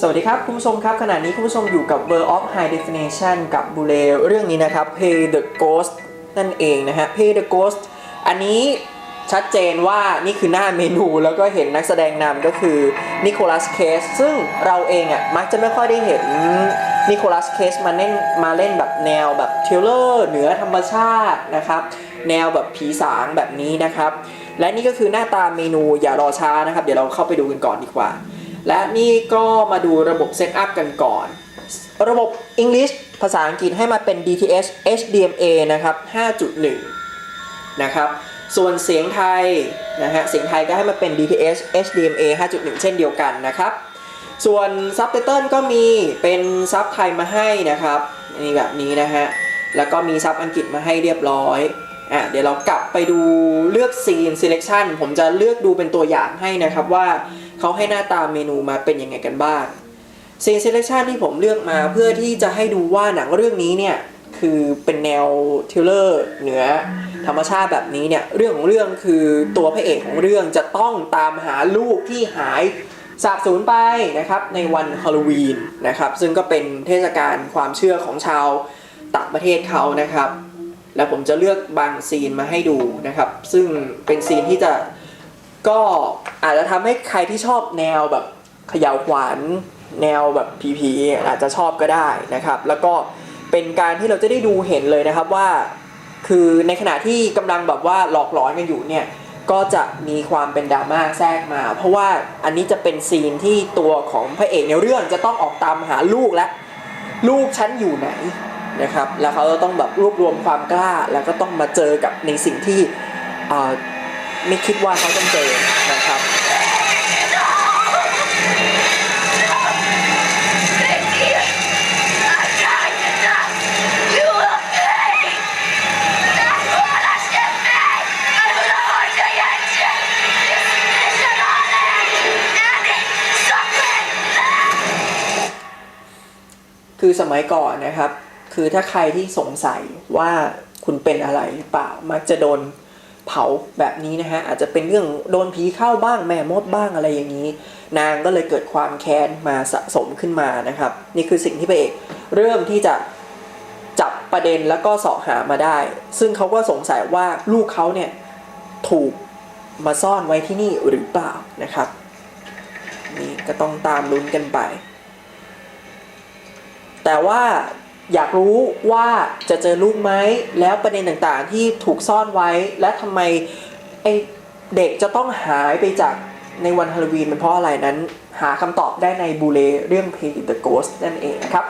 สวัสดีครับ คุณผู้ชมครับ ขณะนี้คุณผู้ชมอยู่กับ World of High Definition กับบูเลเรื่องนี้นะครับ Pay the Ghost นั่นเองนะฮะ Pay the Ghost อันนี้ชัดเจนว่านี่คือหน้าเมนูแล้วก็เห็นนักแสดงนำก็คือนิโคลัสเคสซึ่งเราเองอะมักจะไม่ค่อยได้เห็นนิโคลัสเคสมาเล่นมาเล่นแบบแนวแบบเทเลอร์เหนือธรรมชาตินะครับ แนวแบบผีสางแบบนี้นะครับ และนี่ก็คือหน้าตาเมนูอย่ารอช้านะครับ เดี๋ยวเราเข้าไปดูกันก่อนดีกว่า และนี่ก็มาดูระบบเซตอัพกันก่อน ระบบ English ภาษาอังกฤษให้มาเป็น DTS HDMA นะครับ 5.1 นะครับ ส่วนเสียงไทยนะฮะ เสียงไทยก็ให้มาเป็น DTS HDMA 5.1 เช่นเดียวกันนะครับ ส่วนซับไตเติลก็มีเป็นซับไทยมาให้นะครับ นี่แบบนี้นะฮะ แล้วก็มีซับอังกฤษมาให้เรียบร้อยอะเดี๋ยวเรากลับไปดูเลือกซีน selection ผมจะเลือกดูเป็นตัวอย่างให้นะครับว่า เขาให้หน้าตาเมนูมาเป็นยังไงกันบ้างซีน selection ที่ผมเลือกมาเพื่อที่จะให้ดูว่าหนังเรื่องนี้เนี่ยคือเป็นแนวทริลเลอร์เหนือธรรมชาติแบบนี้เนี่ยเรื่องของเรื่องคือตัวพระเอกของเรื่องจะต้องตามหาลูกที่หายสาบสูญไปนะครับในวันฮาโลวีนนะครับซึ่งก็เป็นเทศกาลความเชื่อของชาวต่างประเทศเขานะครับ แล้วผมจะเลือกบางซีนมาให้ดูนะครับ ซึ่งเป็นซีนที่จะ ก็อาจจะทำให้ใครที่ชอบแนวแบบเขย่าวขวานแนวแบบผีๆอาจจะชอบก็ได้นะครับ แล้วก็เป็นการที่เราจะได้ดูเห็นเลยนะครับว่า คือในขณะที่กำลังแบบว่าหลอกหลอนกันอยู่เนี่ยก็จะมีความเป็นดราม่าแทรกมา เพราะว่าอันนี้จะเป็นซีนที่ตัวของพระเอกในเรื่องจะต้องออกตามหาลูกและ ลูกฉันอยู่ไหนนะครับ แล้วเขาจะต้องแบบรวบรวมความกล้า แล้วก็ต้องมาเจอกับในสิ่งที่อ่อ ไม่คิดว่าเขาต้องเจอนะครับคือสมัยก่อนนะครับ คือถ้าใครที่สงสัยว่าคุณเป็นอะไรหรือเปล่า มักจะโดน เผาแบบนี้นะฮะอาจจะเป็นเรื่องโดนผีเข้าบ้างแม่มดบ้างอะไรอย่างนี้ นางก็เลยเกิดความแค้นมาสะสมขึ้นมานะครับ นี่คือสิ่งที่พระเอกเริ่มที่จะจับประเด็นแล้วก็สาะหามาได้ ซึ่งเขาก็สงสัยว่าลูกเขาเนี่ยถูกมาซ่อนไว้ที่นี่หรือเปล่านะครับนี่ก็ต้องตามลุ้นกันไป แต่ว่า อยากรู้ว่าจะเจอลูกไหมแล้วประเด็นต่างๆที่ถูกซ่อนไว้ และทำไมไอเด็กจะต้องหายไปจากในวันฮาโลวีนเป็นเพราะอะไรนั้น หาคำตอบได้ในบูเลเรื่อง Pay the Ghost นั่นเองนะครับ